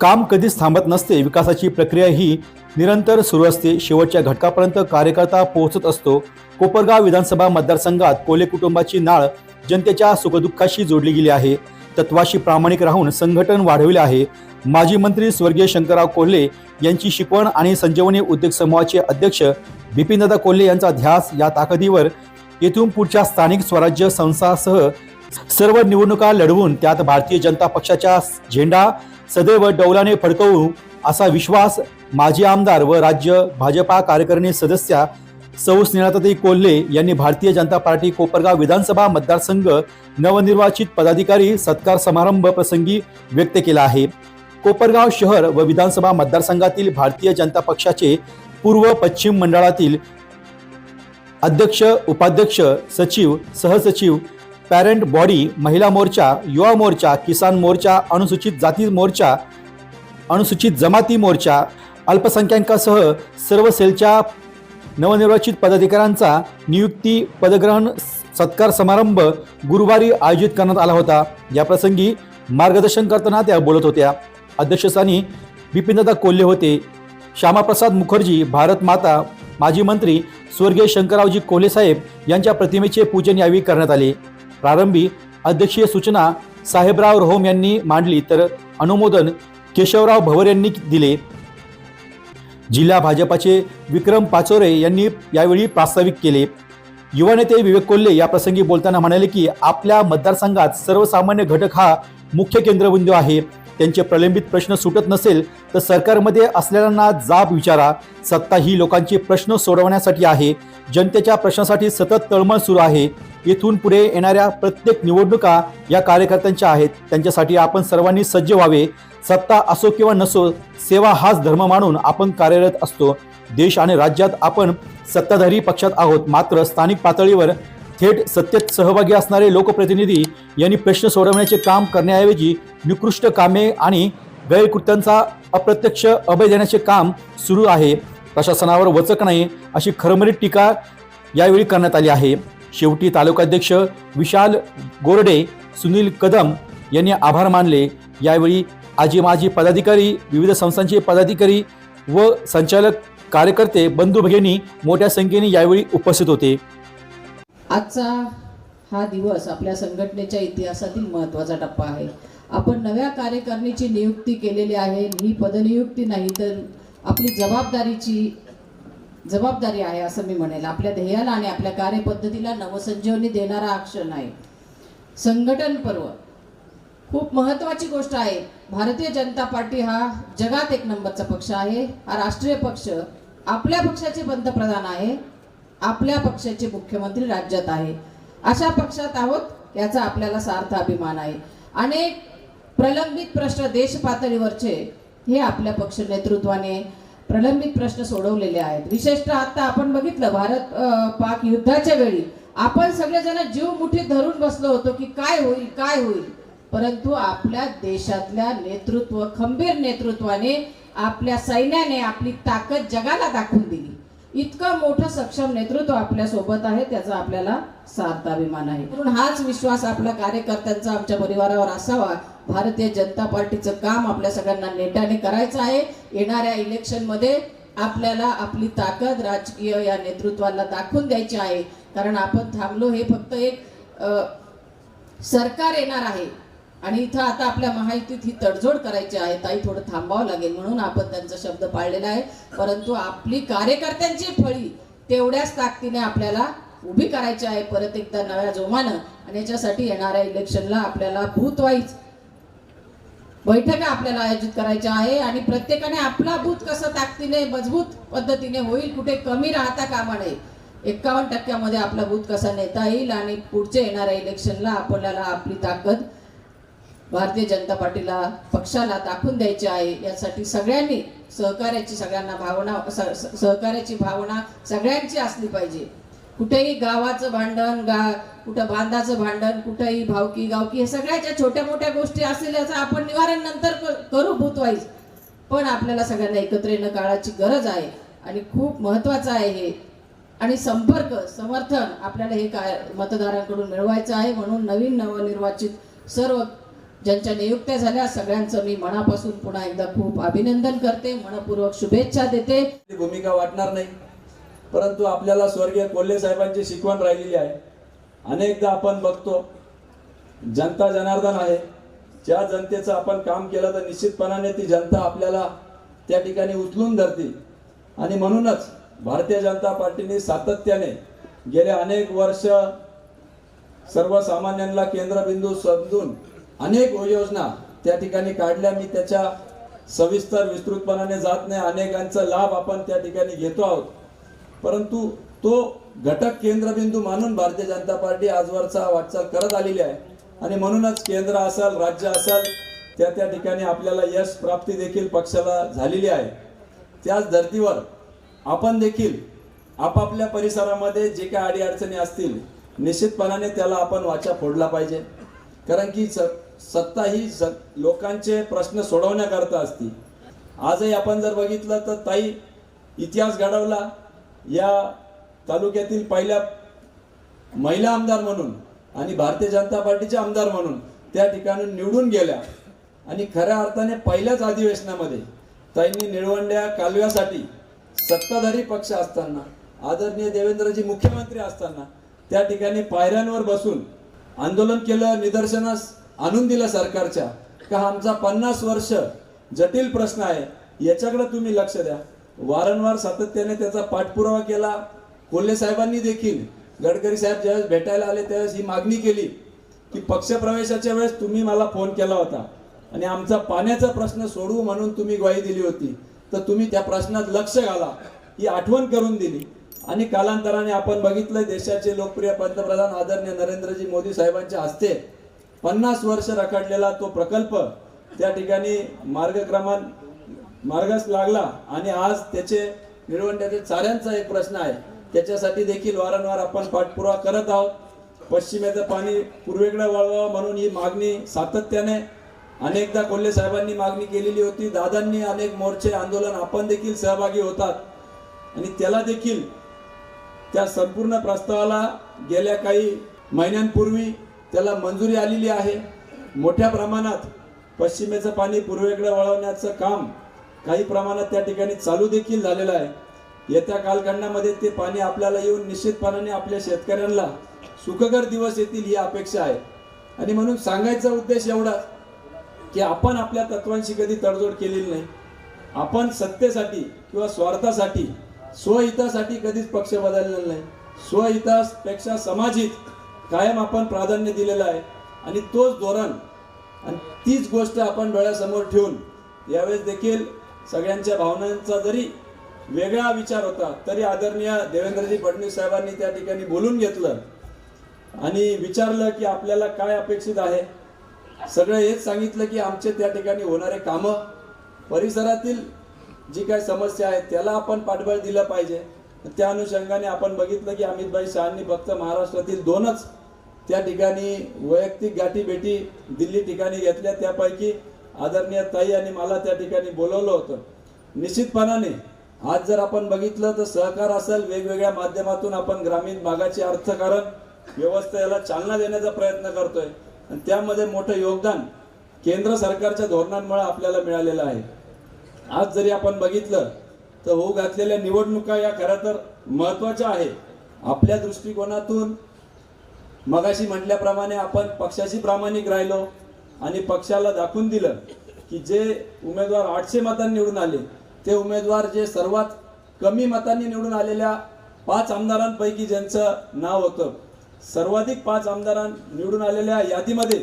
काम कधीच थांबत नसते. विकासाची प्रक्रिया ही निरंतर सुरू असते. शेवटच्या घटकापर्यंत कार्यकर्ता पोहोचत असतो. कोपरगाव विधानसभा मतदारसंघात कोले कुटुंबाची नाळ जनतेच्या सुखदुःखाशी जोडली गेली आहे. तत्वाशी प्रामाणिक राहून संघटन वाढविले आहे. माजी मंत्री स्वर्गीय शंकरराव कोल्हे यांची शिकवण आणि संजीवनी उद्योग समूहाचे अध्यक्ष बिपिनदादा कोल्हे यांचा ध्यास या ताकदीवर येथून पुढच्या स्थानिक स्वराज्य संस्थासह सर्व निवडणुका लढवून त्यात भारतीय जनता पक्षाचा झेंडा सदैव डौलाने फडकवू असा विश्वास माजी आमदार व राज्य भाजपा कार्यकारिणी सदस्या सौ स्नेहाताई कोल्हे यांनी भारतीय जनता पार्टी कोपरगाव विधानसभा मतदारसंघ नवनिर्वाचित पदाधिकारी सत्कार समारंभ प्रसंगी व्यक्त केला आहे. कोपरगाव शहर व विधानसभा मतदारसंघातील भारतीय जनता पक्षाचे पूर्व पश्चिम मंडळातील अध्यक्ष उपाध्यक्ष सचिव सहसचिव पॅरेंट बॉडी महिला मोर्चा युवा मोर्चा किसान मोर्चा अनुसूचित जाती मोर्चा अनुसूचित जमाती मोर्चा अल्पसंख्याकांसह सर्व सेलच्या नवनिर्वाचित पदाधिकाऱ्यांचा नियुक्ती पदग्रहण सत्कार समारंभ गुरुवारी आयोजित करण्यात आला होता. याप्रसंगी मार्गदर्शन करताना त्या बोलत होत्या. अध्यक्षस्थानी बिपिनदादा कोल्हे होते. श्यामाप्रसाद मुखर्जी भारत माता माजी मंत्री स्वर्गीय शंकररावजी कोल्हे साहेब यांच्या प्रतिमेचे पूजन यावेळी करण्यात आले. प्रारंभी अध्यक्षीय सूचना साहेबराव रोहोम यांनी मांडली तर अनुमोदन केशवराव भवर यांनी दिले. जिल्हा भाजपाचे विक्रम पाचोरे यांनी यावेळी प्रास्ताविक केले. युवा नेते विवेक कोल्हे या प्रसंगी बोलताना म्हणाले की आपल्या मतदारसंघात सर्वसामान्य घटक हा मुख्य केंद्रबिंदू आहे. त्यांचे प्रलंबित प्रश्न सुटत नसेल तर सरकारमध्ये असलेल्यांना जाब विचारा. सत्ता ही लोकांचे प्रश्न सोडवण्यासाठी आहे. जनतेच्या प्रश्नासाठी सतत तळमळ सुरू आहे. येथून पुढे येणाऱ्या प्रत्येक निवडणुका या कार्यकर्त्यांच्या आहेत. त्यांच्यासाठी आपण सर्वांनी सज्ज व्हावे. सत्ता असो किंवा नसो सेवा हाच धर्म मानून आपण कार्यरत असतो. देश आणि राज्यात आपण सत्ताधारी पक्षात आहोत. मात्र स्थानिक पातळीवर थेट सत्तेत सहभागी असणारे लोकप्रतिनिधी यांनी प्रश्न सोडवण्याचे काम करण्याऐवजी निकृष्ट कामे आणि गैरकृत्यांचा अप्रत्यक्ष अभय देण्याचे काम सुरू आहे. प्रशासनावर वचक नाही अशी खरमरीत टीका यावेळी करण्यात आली आहे. शेवटी तालुकाध्यक्ष विशाल गोरडे सुनील कदम यांनी आभार मानले. यावेळी आजी माजी पदाधिकारी विविध संस्थांचे पदाधिकारी व संचालक कार्यकर्ते बंधू भगिनी मोठ्या संख्येने यावेळी उपस्थित होते. आजचा हा दिवस आपल्या संघटनेच्या इतिहासातील महत्त्वाचा टप्पा आहे. आपण नव्या कार्यकारिणीची नियुक्ती केलेली आहे. ही पदनियुक्ती नाही तर आपली जबाबदारीची जबाबदारी आहे असं मी म्हणेल. आपल्या ध्येयाला आणि आपल्या कार्यपद्धतीला नवसंजीवनी देणारा हा क्षण आहे. संघटन पर्व. खूप महत्वाची गोष्ट आहे. भारतीय जनता पार्टी हा जगात एक नंबरचा पक्ष आहे. हा राष्ट्रीय पक्ष आपल्या पक्षाचे पंतप्रधान आहे. आपल्या पक्षाचे मुख्यमंत्री राज्यात आहे. अशा पक्षात आहोत याचा आपल्याला सार्थ अभिमान आहे. अनेक प्रलंबित प्रश्न देश पातळीवरचे हे आपल्या पक्ष नेतृत्वाने प्रलंबित प्रश्न सोडवलेले आहेत. विशेषतः आता आपण बघितलं भारत पाक युद्धाच्या वेळी आपण सगळेजण जीव मुठीत धरून बसलो होतो की काय होईल काय होईल? परंतु आपल्या देशातल्या नेतृत्व खंबीर नेतृत्वाने आपल्या सैन्याने आपली ताकद जगाला दाखवून दिली. इतकं मोठं सक्षम नेतृत्व आपल्यासोबत आहे त्याचा आपल्याला सार्थ अभिमान आहे. म्हणून हाच विश्वास आपल्या कार्यकर्त्यांचा आमच्या परिवारावर असावा भारतीय जनता पार्टीचं काम आपल्या सगळ्यांना नेटाने करायचं आहे. येणाऱ्या इलेक्शनमध्ये आपल्याला आपली ताकद राजकीय या नेतृत्वाला दाखवून द्यायची आहे. कारण आपण थांबलो हे फक्त एक सरकार येणार आहे. आणि इथं आता आपल्या महायुतीत ही तडजोड करायची आहे. ताई थोडं थांबावं लागेल म्हणून आपण त्यांचा शब्द पाळलेला आहे. परंतु आपली कार्यकर्त्यांची फळी तेवढ्याच ताकदीने आपल्याला उभी करायची आहे. परत एकदा नव्या जोमानं. आणि याच्यासाठी येणाऱ्या इलेक्शनला आपल्याला भूतवाईच बैठका आपल्याला आयोजित करायच्या आहे आणि प्रत्येकाने आपला बूथ कसं ताकदीने मजबूत पद्धतीने होईल कुठे कमी राहता कामा नये. एकावन्न टक्क्यामध्ये आपला बूथ कसा नेता येईल आणि पुढच्या येणाऱ्या इलेक्शनला आपल्याला आपली ताकद भारतीय जनता पार्टीला पक्षाला दाखवून द्यायची आहे. यासाठी सगळ्यांनी सहकार्याची सगळ्यांना भावना सहकार्याची भावना सगळ्यांची असली पाहिजे. कुठेही गावाचं भांडण गा कुठं बांधाचं भांडण कुठेही भावकी गावकी हे सगळ्याच्या छोट्या मोठ्या गोष्टी असतील याचं आपण निवारण नंतर करू भूतवाईज. पण आपल्याला सगळ्यांना एकत्र येणं काळाची गरज आहे आणि खूप महत्वाचं आहे हे. आणि संपर्क समर्थन आपल्याला हे काय मतदारांकडून मिळवायचं आहे म्हणून नवीन नवनिर्वाचित सर्व ज्यांच्या नियुक्त्या झाल्या सगळ्यांचं मी मनापासून पुन्हा एकदा खूप अभिनंदन करते. मनपूर्वक शुभेच्छा देते. ती भूमिका वाटणार नाही. परंतु आपल्याला स्वर्गीय कोल्हे साहेबांची शिकवण राहिलेली आहे. अनेकदा आपण बघतो जनता जनार्दन आहे. ज्या जनतेचं आपण काम केलं तर निश्चितपणाने ती जनता आपल्याला त्या ठिकाणी उचलून धरते आणि म्हणूनच भारतीय जनता पार्टीने सातत्याने गेले अनेक वर्ष सर्वसामान्यांना केंद्रबिंदू समजून अनेक योजना त्या ठिकाणी काढल्या. मी त्याच्या सविस्तर विस्तृतपणाने जात नाही. अनेकांचा लाभ आपण त्या ठिकाणी घेतो आहोत. परंतु तो घटक केंद्रबिंदू मानून भारतीय जनता पार्टी आजवरचा वाटचाल करत आलेली आहे. आणि म्हणूनच केंद्र असाल राज्य असाल त्या त्या ठिकाणी आपल्याला यश प्राप्ती देखील पक्षाला झालेली आहे. त्याच धर्तीवर आपण देखील आपापल्या परिसरामध्ये जे काही अडीअडचणी असतील निश्चितपणाने त्याला आपण वाचा फोडला पाहिजे. कारण की स सत्ता ही स लोकांचे प्रश्न सोडवण्याकरता असती. आजही आपण जर बघितलं तर ताई इतिहास घडवला. या तालुक्यातील पहिल्या महिला आमदार म्हणून आणि भारतीय जनता पार्टीचे आमदार म्हणून त्या ठिकाणी निवडून गेल्या. आणि खऱ्या अर्थाने पहिल्याच अधिवेशनामध्ये त्यांनी निळवंड्या कालव्यासाठी सत्ताधारी पक्ष असताना आदरणीय देवेंद्रजी मुख्यमंत्री असताना त्या ठिकाणी पायऱ्यांवर बसून आंदोलन केलं निदर्शनास आणून दिलं सरकारच्या. का आमचा पन्नास वर्ष जटिल प्रश्न आहे याच्याकडे तुम्ही लक्ष द्या. वारंवार सातत्याने त्याचा पाठपुरावा केला. कोल्हे साहेबांनी देखील गडकरी साहेब ज्यावेळेस भेटायला आले त्यावेळेस ही मागणी केली की पक्षप्रवेशाच्या वेळेस तुम्ही मला फोन केला होता. आणि आमचा पाण्याचा प्रश्न सोडवू म्हणून तुम्ही ग्वाही दिली होती. तर तुम्ही त्या प्रश्नात लक्ष घाला. ही आठवण करून दिली. आणि कालांतराने आपण बघितलं देशाचे लोकप्रिय पंतप्रधान आदरणीय नरेंद्रजी मोदी साहेबांच्या हस्ते पन्नास वर्ष रखडलेला तो प्रकल्प त्या ठिकाणी मार्गक्रमान मार्गास लागला आणि आज त्याचे निळवंड्याच्या चाऱ्यांचा एक प्रश्न आहे. त्याच्यासाठी देखील वारंवार आपण पाठपुरावा करत आहोत. पश्चिमेचं पाणी पूर्वेकडे वळवावं म्हणून ही मागणी सातत्याने अनेकदा कोल्हे साहेबांनी मागणी केलेली होती. दादांनी अनेक मोर्चे आंदोलन आपण देखील सहभागी होतात. आणि त्याला देखील त्या संपूर्ण प्रस्तावाला गेल्या काही महिन्यांपूर्वी त्याला मंजुरी आलेली आहे. मोठ्या प्रमाणात पश्चिमेचं पाणी पूर्वेकडे वळवण्याचं काम काही प्रमाणात त्या ठिकाणी चालू देखील झालेलं आहे. येत्या कालखंडामध्ये ते पाणी आपल्याला येऊन निश्चितपणाने आपल्या शेतकऱ्यांना सुखकर दिवस येतील ही अपेक्षा आहे. आणि म्हणून सांगायचा उद्देश एवढाच की आपण आपल्या तत्वांशी कधी तडजोड केलेली नाही. आपण सत्तेसाठी किंवा स्वार्थासाठी स्वहितासाठी कधीच पक्ष बदललेला नाही. स्वहितापेक्षा समाजित कायम आपण प्राधान्य दिलेलं आहे. आणि तोच धोरण आणि तीच गोष्ट आपण डोळ्यासमोर ठेवून यावेळेस देखील सगळ्यांच्या भावनांचा जरी वेगळा विचार होता तरी आदरणीय देवेंद्रजी फडणवीस साहेबांनी त्या ठिकाणी बोलून घेतलं आणि विचारलं की आपल्याला काय अपेक्षित आहे? सगळं हेच सांगितलं की आमचे त्या ठिकाणी होणारे कामं परिसरातील जी काय समस्या आहे त्याला आपण पाठबळ दिलं पाहिजे. त्या अनुषंगाने आपण बघितलं की अमितभाई शहांनी फक्त महाराष्ट्रातील दोनच त्या ठिकाणी वैयक्तिक गाठीभेटी दिल्ली ठिकाणी घेतल्या. त्यापैकी आदरणीय ताई आणि मला त्या ठिकाणी बोलवलं होतं. निश्चितपणाने आज जर आपण बघितलं तर सहकार असेल वेगवेगळ्या माध्यमातून आपण ग्रामीण भागाचे अर्थकारण व्यवस्था याला चालना देण्याचा प्रयत्न करतोय. आणि त्यामध्ये मोठं योगदान केंद्र सरकारच्या धोरणांमुळे आपल्याला मिळालेलं आहे. आज जरी आपण बघितलं तर होऊ घातलेल्या निवडणुका या खऱ्या तर महत्त्वाच्या आहे आपल्या दृष्टिकोनातून मगाशी म्हटल्याप्रमाणे आपण पक्षाशी प्रामाणिक राहिलो. आणि पक्षाला दाखवून दिलं की जे उमेदवार आठशे मतांनी निवडून आले ते उमेदवार जे सर्वात कमी मतांनी निवडून आलेल्या पाच आमदारांपैकी ज्यांचं नाव होतं सर्वाधिक पाच आमदारां निवडून आलेल्या यादीमध्ये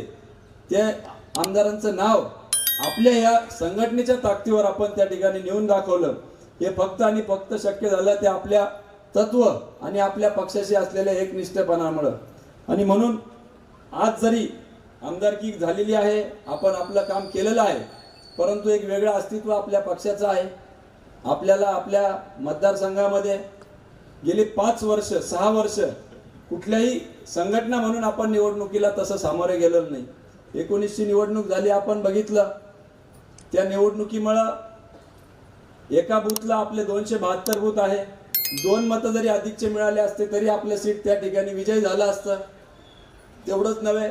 ते आमदारांचं नाव आपल्या या संघटनेच्या ताकदीवर आपण त्या ठिकाणी नेऊन दाखवलं. हे फक्त आणि फक्त शक्य झालं ते आपल्या तत्व आणि आपल्या पक्षाशी असलेल्या एकनिष्ठपणामुळं. आणि म्हणून आज जरी आमदारकी झालेली आहे आपण आपलं काम केलेलं आहे परंतु एक वेगळं अस्तित्व आपल्या पक्षाचं आहे. आपल्याला आपल्या मतदारसंघामध्ये गेली पाच वर्ष सहा वर्ष कुठल्याही संघटना म्हणून आपण निवडणुकीला तसं सामोरे गेलेलो नाही. एकोणीसची निवडणूक झाली आपण बघितलं. त्या निवडणुकीमुळं एका बूथला आपले दोनशे बहात्तर बूथ आहे. दोन मतं जरी अधिकचे मिळाले असते तरी आपलं सीट त्या ठिकाणी विजय झालं असतं. तेवढंच नव्हे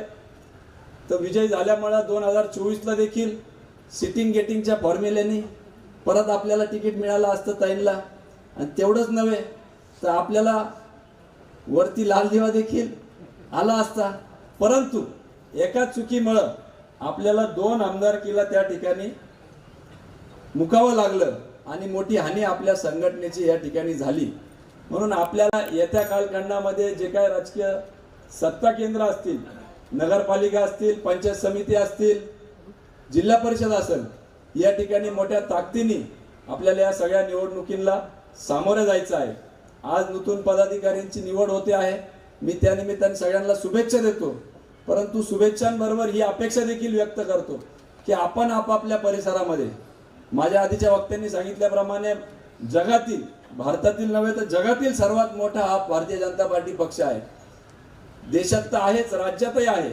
तर विजय झाल्यामुळं दोन हजार चोवीसला देखील सिटिंग गेटिंगच्या फॉर्म्युल्याने परत आपल्याला तिकीट मिळालं असतं ताईंना आणि तेवढंच नव्हे तर आपल्याला वरती लाल दिवा देखील आला असता. परंतु एका चुकीमुळं आपल्याला दोन आमदारकीला त्या ठिकाणी मुकावं लागलं आणि मोठी हानी आपल्या संघटनेची या ठिकाणी झाली. म्हणून आपल्याला येत्या कालखंडामध्ये जे काय राजकीय सत्ता केंद्र असतील नगरपालिका असतील पंचायत समिती असतील जिल्हा परिषद असेल या ठिकाणी मोठ्या ताकदीने आपल्याला या सगळ्या निवडणुकींना सामोरं जायचं आहे. आज नूतन पदाधिकाऱ्यांची निवड होते आहे. मी त्यानिमित्ताने सगळ्यांना शुभेच्छा देतो. परंतु शुभेच्छांबरोबर ही अपेक्षा देखील व्यक्त करतो की आपण आपापल्या परिसरामध्ये माझ्या आधीच्या वक्त्यांनी सांगितल्याप्रमाणे जगातील भारतातील नव्हे तर जगातील सर्वात मोठा हा भारतीय जनता पार्टी पक्ष आहे. देशात तर आहेच राज्यातही आहे.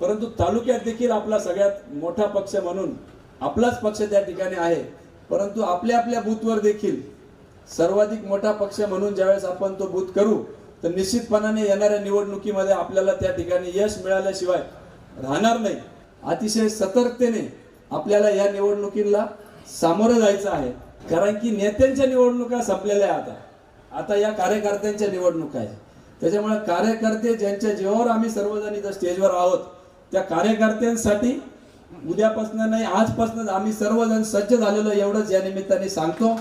परंतु तालुक्यात देखील आपला सगळ्यात मोठा पक्ष म्हणून आपलाच पक्ष त्या ठिकाणी आहे. परंतु आपल्या आपल्या बूथवर देखील सर्वाधिक मोठा पक्ष म्हणून ज्यावेळेस आपण तो बूथ करू तर निश्चितपणाने येणाऱ्या निवडणुकीमध्ये आपल्याला त्या ठिकाणी यश मिळाल्याशिवाय राहणार नाही. अतिशय सतर्कतेने आपल्याला या निवडणुकीला सामोरं जायचं आहे. कारण की नेत्यांच्या निवडणुका संपलेल्या आहे आता. आता या कार्यकर्त्यांच्या निवडणुका आहेत. त्याच्यामुळे कार्यकर्ते ज्यांच्या जीवावर आम्ही सर्वजण इथं स्टेजवर आहोत त्या कार्यकर्त्यांसाठी उद्यापासून नाही आजपासूनच आम्ही सर्वजण सज्ज झालेलो एवढंच या निमित्ताने सांगतो.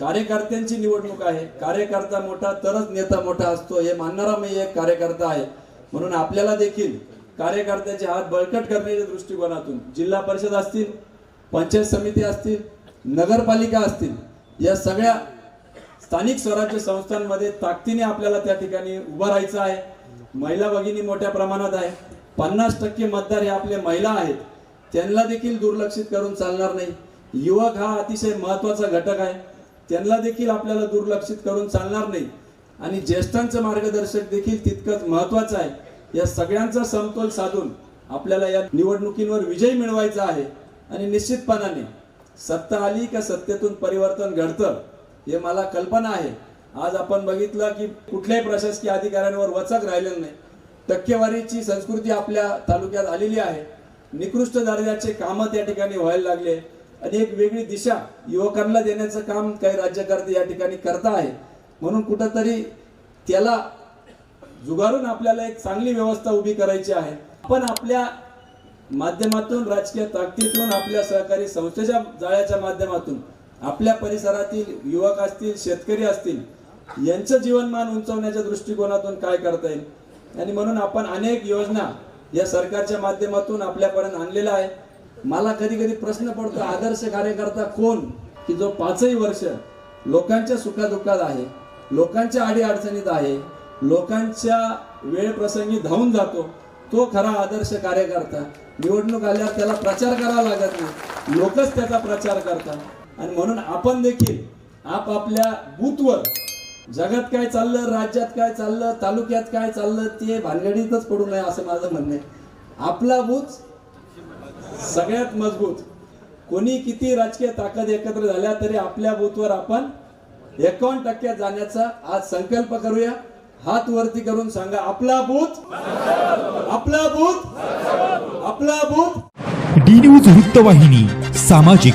कार्यकर्त्यांची निवडणूक आहे. कार्यकर्ता मोठा तरच नेता मोठा असतो हे मानणारा मी एक कार्यकर्ता आहे. म्हणून आपल्याला देखील कार्यकर्त्याचे हात बळकट करण्याच्या दृष्टिकोनातून जिल्हा परिषद असतील पंचायत समिती असतील नगरपालिका असतील या सगळ्या स्थानिक स्वराज्य संस्थांमध्ये ताकदीने आपल्याला त्या ठिकाणी उभं राहायचं आहे. महिला भगिनी मोठ्या प्रमाणात आहे. पन्नास टक्के मतदार हे आपले महिला आहेत. त्यांना देखील दुर्लक्षित करून चालणार नाही. युवक हा अतिशय महत्त्वाचा घटक आहे. त्यांना देखील आपल्याला दुर्लक्षित करून चालणार नाही. आणि ज्येष्ठांचं मार्गदर्शक देखील तितकंच महत्वाचं आहे. या सगळ्यांचा समतोल साधून आपल्याला या निवडणुकींवर विजय मिळवायचा आहे. आणि निश्चितपणाने सत्ता आली का सत्तेतून परिवर्तन घडतं हे मला कल्पना आहे. आज आपण बघितलं की कुठल्याही प्रशासकीय अधिकाऱ्यांवर वचक राहिलेलं नाही. टक्केवारीची संस्कृती आपल्या तालुक्यात आलेली आहे. निकृष्ट दर्जाचे कामं त्या ठिकाणी व्हायला लागले. आणि एक वेगळी दिशा युवकांना देण्याचं काम काही राज्यकर्ते या ठिकाणी करता आहे. म्हणून कुठंतरी त्याला जुगारून आपल्याला एक चांगली व्यवस्था उभी करायची आहे. आपण आपल्या माध्यमातून राजकीय ताकदीतून आपल्या सहकारी संस्थेच्या जाळ्याच्या माध्यमातून आपल्या परिसरातील युवक असतील शेतकरी असतील यांचं जीवनमान उंचवण्याच्या दृष्टिकोनातून काय करता येईल? आणि म्हणून आपण अनेक योजना या सरकारच्या माध्यमातून आपल्यापर्यंत आणलेल्या आहे मला कधी कधी प्रश्न पडतो आदर्श कार्यकर्ता कोण? की जो पाचही वर्ष लोकांच्या सुखादुःखात आहे लोकांच्या अडीअडचणीत आहे लोकांच्या वेळ प्रसंगी धावून जातो तो खरा आदर्श कार्यकर्ता. निवडणूक आल्यावर त्याला प्रचार करावा लागत नाही. लोकच त्याचा प्रचार करतात. आणि म्हणून आपण देखील आपापल्या बूथवर जगात काय चाललं राज्यात काय चाललं तालुक्यात काय चाललं ते भानगडीतच पडू नये असं माझं म्हणणं आहे. आपला बूथ सगळ्यात मजबूत. कोणी किती राजकीय ताकद एकत्र झाल्या तरी आपल्या बूथवर आपण एकावन्न टक्क्यात जाण्याचा आज संकल्प करूया. हात वरती करून सांगा आपला बूथ आपला बूथ आपला बूथ. डी न्यूज वृत्तवाहिनी सामाजिक